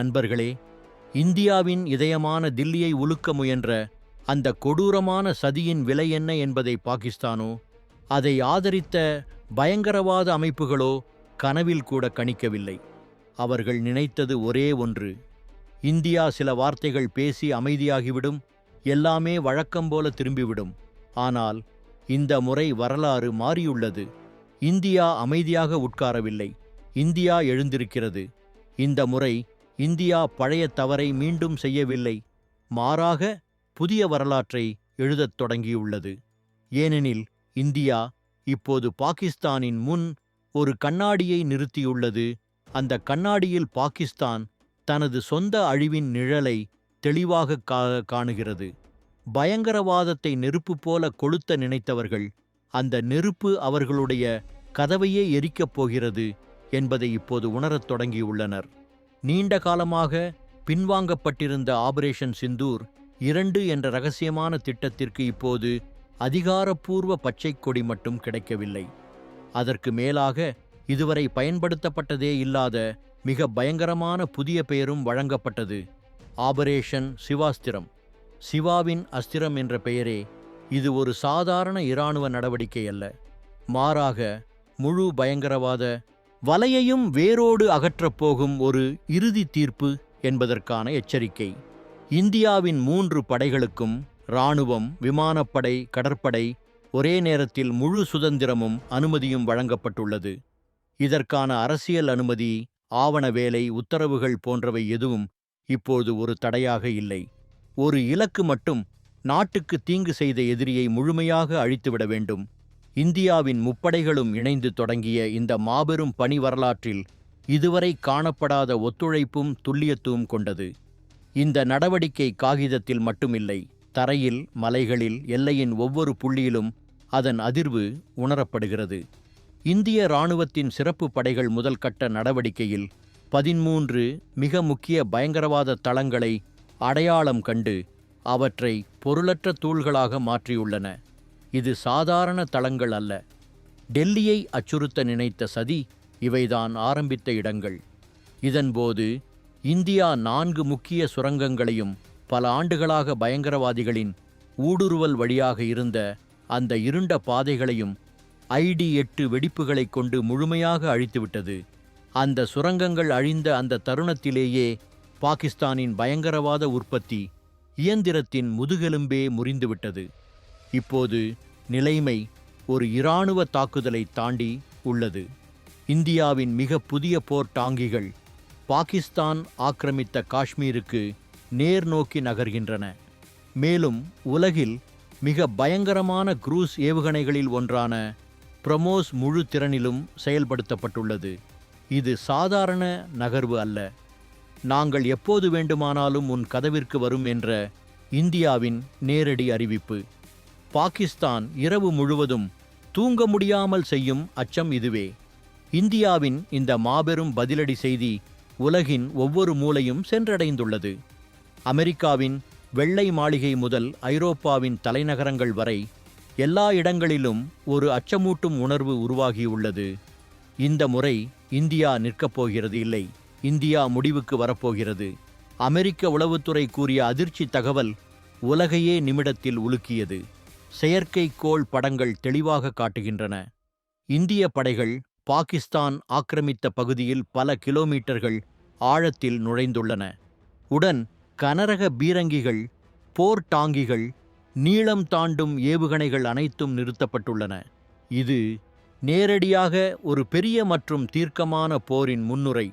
நண்பர்களே இந்தியாவின் இதயமான தில்லியை உலுக்க முயன்ற அந்த கொடூரமான சதியின் விலை என்ன என்பதை பாகிஸ்தானோ அதை ஆதரித்த பயங்கரவாத அமைப்புகளோ கனவில் கூட கணிக்கவில்லை. அவர்கள் நினைத்தது ஒரே ஒன்று இந்தியா சில வார்த்தைகள் பேசி அமைதியாகிவிடும் எல்லாமே வழக்கம் போல திரும்பிவிடும். ஆனால் இந்த முறை வரலாறு மாறியுள்ளது. இந்தியா அமைதியாக உட்காரவில்லை இந்தியா எழுந்திருக்கிறது. இந்த முறை இந்தியா பழைய தவறை மீண்டும் செய்யவில்லை. மாறாக புதிய வரலாற்றை எழுதத் தொடங்கியுள்ளது. ஏனெனில் இந்தியா இப்போது பாகிஸ்தானின் முன் ஒரு கண்ணாடியை நிறுத்தியுள்ளது. அந்த கண்ணாடியில் பாகிஸ்தான் தனது சொந்த அழிவின் நிழலை தெளிவாக காணுகிறது. பயங்கரவாதத்தை நெருப்பு போல கொளுத்த நினைத்தவர்கள் அந்த நெருப்பு அவர்களுடைய கதவையே எரிக்கப் போகிறது என்பதை இப்போது உணரத் தொடங்கியுள்ளனர். நீண்ட காலமாக பின்வாங்கப்பட்டிருந்த ஆபரேஷன் சிந்தூர் இரண்டு என்ற ரகசியமான திட்டத்திற்கு இப்போது அதிகாரப்பூர்வ பச்சை கொடி மட்டும் கிடைக்கவில்லை. அதற்கு மேலாக இதுவரை பயன்படுத்தப்பட்டதே இல்லாத மிக பயங்கரமான புதிய பெயரும் வழங்கப்பட்டது. ஆபரேஷன் சிவாஸ்திரம். சிவாவின் அஸ்திரம் என்ற பெயரே இது ஒரு சாதாரண இராணுவ நடவடிக்கை அல்ல மாறாக முழு பயங்கரவாத வலையையும் வேரோடு அகற்றப் போகும் ஒரு இறுதி தீர்ப்பு என்பதற்கான எச்சரிக்கை. இந்தியாவின் மூன்று படைகளுக்கும் இராணுவம் விமானப்படை கடற்படை ஒரே நேரத்தில் முழு சுதந்திரமும் அனுமதியும் வழங்கப்பட்டுள்ளது. இதற்கான அரசியல் அனுமதி ஆவண வேலை உத்தரவுகள் போன்றவை எதுவும் இப்போது ஒரு தடையாக இல்லை. ஒரு இலக்கு மட்டும் நாட்டுக்கு தீங்கு செய்த எதிரியை முழுமையாக அழித்துவிட வேண்டும். இந்தியாவின் முப்படைகளும் இணைந்து தொடங்கிய இந்த மாபெரும் பணி வரலாற்றில் இதுவரை காணப்படாத ஒத்துழைப்பும் துல்லியத்துவம் கொண்டது. இந்த நடவடிக்கை காகிதத்தில் மட்டுமில்லை தரையில் மலைகளில் எல்லையின் ஒவ்வொரு புள்ளியிலும் அதன் அதிர்வு உணரப்படுகிறது. இந்திய இராணுவத்தின் சிறப்பு படைகள் முதல் கட்ட நடவடிக்கையில் பதிமூன்று மிக முக்கிய பயங்கரவாத தளங்களை அடையாளம் கண்டு அவற்றை பொருளற்ற தூள்களாக மாற்றியுள்ளன. இது சாதாரண தளங்கள் அல்ல. டெல்லியை அச்சுறுத்த நினைத்த சதி இவைதான் ஆரம்பித்த இடங்கள். இதன்போது இந்தியா நான்கு முக்கிய சுரங்கங்களையும் பல ஆண்டுகளாக பயங்கரவாதிகளின் ஊடுருவல் வழியாக இருந்த அந்த இருண்ட பாதைகளையும் ஐடி எட்டு வெடிப்புகளைக் கொண்டு முழுமையாக அழித்துவிட்டது. அந்த சுரங்கங்கள் அழிந்த அந்த தருணத்திலேயே பாகிஸ்தானின் பயங்கரவாத உற்பத்தி இயந்திரத்தின் முதுகெலும்பே முறிந்துவிட்டது. இப்போது நிலைமை ஒரு இராணுவ தாக்குதலை தாண்டி உள்ளது. இந்தியாவின் மிக புதிய போர் டாங்கிகள் பாகிஸ்தான் ஆக்கிரமித்த காஷ்மீருக்கு நேர் நோக்கி நகர்கின்றன. மேலும் உலகில் மிக பயங்கரமான குரூஸ் ஏவுகணைகளில் ஒன்றான பிரமோஸ் முழு திறனிலும் செயல்படுத்தப்பட்டுள்ளது. இது சாதாரண நகர்வு அல்ல. நாங்கள் எப்போது வேண்டுமானாலும் உன் கதவிற்கு வரும் என்ற இந்தியாவின் நேரடி அறிவிப்பு. பாகிஸ்தான் இரவு முழுவதும் தூங்க முடியாமல் செய்யும் அச்சம் இதுவே. இந்தியாவின் இந்த மாபெரும் பதிலடி செய்தி உலகின் ஒவ்வொரு மூலையும் சென்றடைந்துள்ளது. அமெரிக்காவின் வெள்ளை மாளிகை முதல் ஐரோப்பாவின் தலைநகரங்கள் வரை எல்லா இடங்களிலும் ஒரு அச்சமூட்டும் உணர்வு உருவாகியுள்ளது. இந்த முறை இந்தியா நிற்கப் போகிறது இல்லை. இந்தியா முடிவுக்கு வரப்போகிறது. அமெரிக்க உளவுத்துறை கூறிய அதிர்ச்சி தகவல் உலகையே நிமிடத்தில் உலுக்கியது. செயற்கைக்கோள் படங்கள் தெளிவாக காட்டுகின்றன. இந்திய படைகள் பாகிஸ்தான் ஆக்கிரமித்த பகுதியில் பல கிலோமீட்டர்கள் ஆழத்தில் நுழைந்துள்ளன. உடன் கனரக பீரங்கிகள் போர் டாங்கிகள் நீளம் தாண்டும் ஏவுகணைகள் அனைத்தும் நிறுத்தப்பட்டுள்ளன. இது நேரடியாக ஒரு பெரிய மற்றும் தீர்க்கமான போரின் முன்னுரை.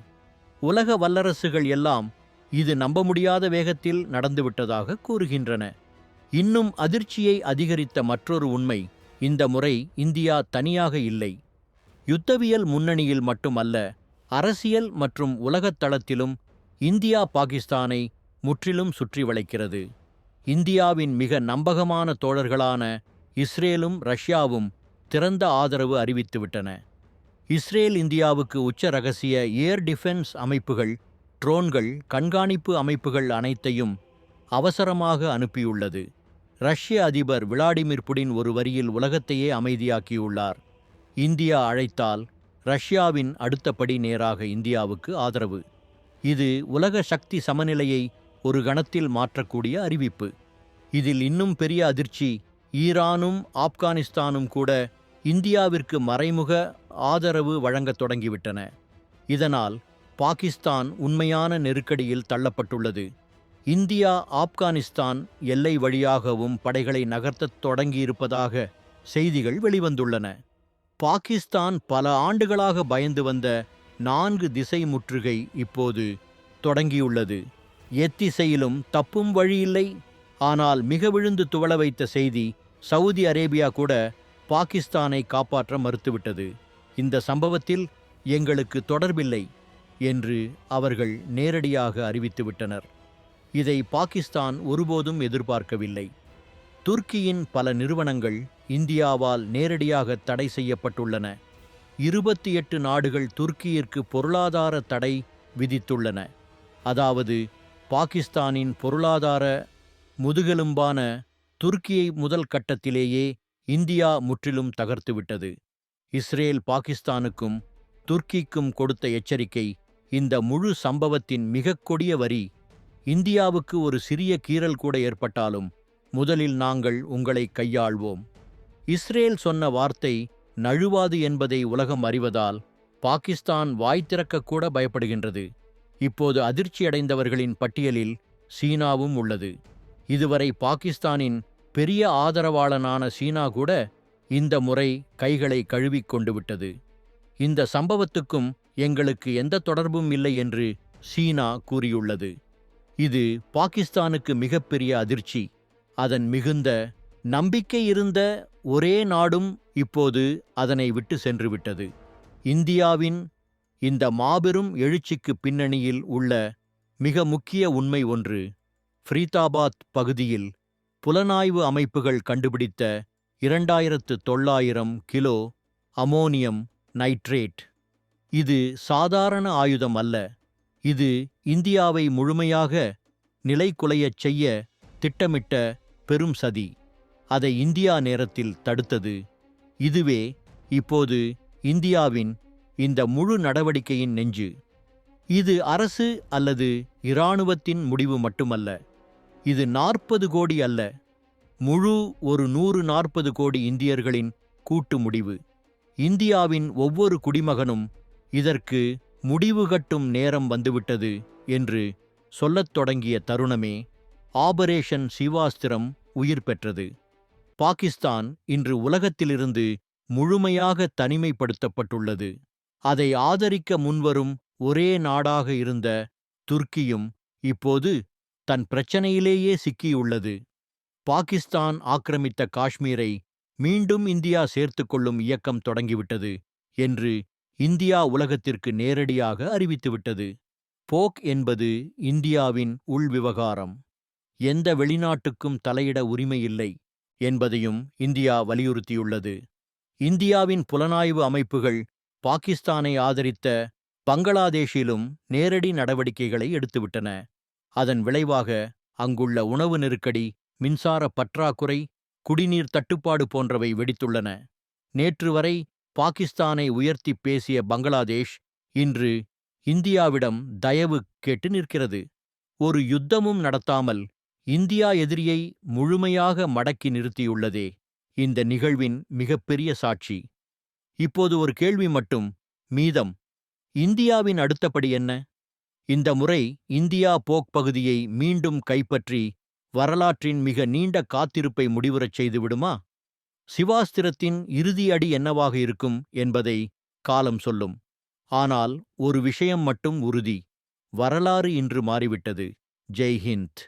உலக வல்லரசுகள் எல்லாம் இது நம்ப முடியாத வேகத்தில் நடந்துவிட்டதாக கூறுகின்றன. இன்னும் அதிர்ச்சியை அதிகரித்த மற்றொரு உண்மை இந்த முறை இந்தியா தனியாக இல்லை. யுத்தவியல் முன்னணியில் மட்டுமல்ல அரசியல் மற்றும் உலகத் தளத்திலும் இந்தியா பாகிஸ்தானை முற்றிலும் சுற்றி வளைக்கிறது. இந்தியாவின் மிக நம்பகமான தோழர்களான இஸ்ரேலும் ரஷ்யாவும் திறந்த ஆதரவு அறிவித்துவிட்டன இஸ்ரேல் இந்தியாவுக்கு உச்ச ரகசிய ஏர் டிஃபென்ஸ் அமைப்புகள் ட்ரோன்கள் கண்காணிப்பு அமைப்புகள் அனைத்தையும் அவசரமாக அனுப்பியுள்ளது. ரஷ்ய அதிபர் விளாடிமிர் புடின் ஒரு வரியில் உலகத்தையே அமைதியாக்கியுள்ளார். இந்தியா அழைத்தால் ரஷ்யாவின் அடுத்தபடி நேராக இந்தியாவுக்கு ஆதரவு. இது உலக சக்தி சமநிலையை ஒரு கணத்தில் மாற்றக்கூடிய அறிவிப்பு. இதில் இன்னும் பெரிய அதிர்ச்சி ஈரானும் ஆப்கானிஸ்தானும் கூட இந்தியாவிற்கு மறைமுக ஆதரவு வழங்கத் தொடங்கிவிட்டன. இதனால் பாகிஸ்தான் உண்மையான நெருக்கடியில் தள்ளப்பட்டுள்ளது. இந்தியா ஆப்கானிஸ்தான் எல்லை வழியாகவும் படைகளை நகர்த்தத் தொடங்கியிருப்பதாக செய்திகள் வெளிவந்துள்ளன. பாகிஸ்தான் பல ஆண்டுகளாக பயந்து வந்த நான்கு திசை முற்றுகை இப்போது தொடங்கியுள்ளது. எத்திசையிலும் தப்பும் வழியில்லை. ஆனால் மிக விழுந்து துவள வைத்த செய்தி சவுதி அரேபியா கூட பாகிஸ்தானை காப்பாற்ற மறுத்துவிட்டது. இந்த சம்பவத்தில் எங்களுக்கு தொடர்பில்லை என்று அவர்கள் நேரடியாக அறிவித்துவிட்டனர். இதை பாகிஸ்தான் ஒருபோதும் எதிர்பார்க்கவில்லை. துருக்கியின் பல நிறுவனங்கள் இந்தியாவால் நேரடியாக தடை செய்யப்பட்டுள்ளன. இருபத்தி எட்டு நாடுகள் துருக்கியிற்கு பொருளாதார தடை விதித்துள்ளன. அதாவது பாகிஸ்தானின் பொருளாதார முதுகெலும்பான துருக்கியை முதல் கட்டத்திலேயே இந்தியா முற்றிலும் தகர்த்துவிட்டது. இஸ்ரேல் பாகிஸ்தானுக்கும் துர்க்கிக்கும் கொடுத்த எச்சரிக்கை இந்த முழு சம்பவத்தின் மிகக் கொடிய வரி. இந்தியாவுக்கு ஒரு சிறிய கீறல் கூட ஏற்பட்டாலும் முதலில் நாங்கள் உங்களை கையாள்வோம். இஸ்ரேல் சொன்ன வார்த்தை நழுவாது என்பதை உலகம் அறிவதால் பாகிஸ்தான் வாய் திறக்கக்கூட பயப்படுகின்றது. இப்போது அதிர்ச்சியடைந்தவர்களின் பட்டியலில் சீனாவும் உள்ளது. இதுவரை பாகிஸ்தானின் பெரிய ஆதரவாளனான சீனா கூட இந்த முறை கைகளை கழுவிக் கொண்டு விட்டது. இந்த சம்பவத்துக்கும் எங்களுக்கு எந்த தொடர்பும் இல்லை என்று சீனா கூறியுள்ளது. இது பாகிஸ்தானுக்கு மிகப்பெரிய அதிர்ச்சி. அதன் மிகுந்த நம்பிக்கை இருந்த ஒரே நாடும் இப்போது அதனை விட்டு சென்றுவிட்டது. இந்தியாவின் இந்த மாபெரும் எழுச்சிக்கு பின்னணியில் உள்ள மிக முக்கிய உண்மை ஒன்று ஃப்ரீதாபாத் பகுதியில் புலனாய்வு அமைப்புகள் கண்டுபிடித்த இரண்டாயிரத்து தொள்ளாயிரம் கிலோ அமோனியம் நைட்ரேட். இது சாதாரண ஆயுதம் அல்ல இது இந்தியாவை முழுமையாக நிலைகுலையச் செய்ய திட்டமிட்ட பெரும் சதி அதை இந்தியா நேரத்தில் தடுத்தது. இதுவே இப்போது இந்தியாவின் இந்த முழு நடவடிக்கையின் நெஞ்சு. இது அரசு அல்லது இராணுவத்தின் முடிவு மட்டுமல்ல இது நாற்பது கோடி அல்ல முழு ஒரு நூறு நாற்பது கோடி இந்தியர்களின் கூட்டு முடிவு. இந்தியாவின் ஒவ்வொரு குடிமகனும் இதற்கு முடிவு கட்டும் நேரம் வந்துவிட்டது. என்று சொல்லத் தொடங்கிய தருணமே ஆபரேஷன் சிவாஸ்திரம் உயிர் பெற்றது. பாகிஸ்தான் இன்று உலகத்திலிருந்து முழுமையாக தனிமைப்படுத்தப்பட்டுள்ளது. அதை ஆதரிக்க முன்வரும் ஒரே நாடாக இருந்த துர்க்கியும் இப்போது தன் பிரச்சனையிலேயே சிக்கியுள்ளது. பாகிஸ்தான் ஆக்கிரமித்த காஷ்மீரை மீண்டும் இந்தியா சேர்த்துக் கொள்ளும் இயக்கம் தொடங்கிவிட்டது என்று இந்தியா உலகத்திற்கு நேரடியாக அறிவித்துவிட்டது. போக் என்பது இந்தியாவின் உள்விவகாரம். எந்த வெளிநாட்டுக்கும் தலையிட உரிமையில்லை என்பதையும் இந்தியா வலியுறுத்தியுள்ளது. இந்தியாவின் புலனாய்வு அமைப்புகள் பாகிஸ்தானை ஆதரித்த பங்களாதேஷிலும் நேரடி நடவடிக்கைகளை எடுத்துவிட்டன. அதன் விளைவாக அங்குள்ள உணவு நெருக்கடி மின்சார பற்றாக்குறை குடிநீர் தட்டுப்பாடு போன்றவை வெடித்துள்ளன. நேற்று வரை பாகிஸ்தானை உயர்த்திப் பேசிய பங்களாதேஷ் இன்று இந்தியாவிடம் தயவு கேட்டு நிற்கிறது. ஒரு யுத்தமும் நடத்தாமல் இந்தியா எதிரியை முழுமையாக மடக்கி நிறுத்தியுள்ளதே இந்த நிகழ்வின் மிகப்பெரிய சாட்சி. இப்போது ஒரு கேள்வி மட்டும் மீதம். இந்தியாவின் அடுத்தபடி என்ன? இந்த முறை இந்தியா போக் பகுதியை மீண்டும் கைப்பற்றி வரலாற்றின் மிக நீண்ட காத்திருப்பை முடிவுறச் செய்துவிடுமா சிவாஸ்திரத்தின் இறுதி அடி என்னவாக இருக்கும் என்பதை காலம் சொல்லும். ஆனால் ஒரு விஷயம் மட்டும் உறுதி வரலாறு இன்று மாறிவிட்டது. ஜெய் ஹிந்த்.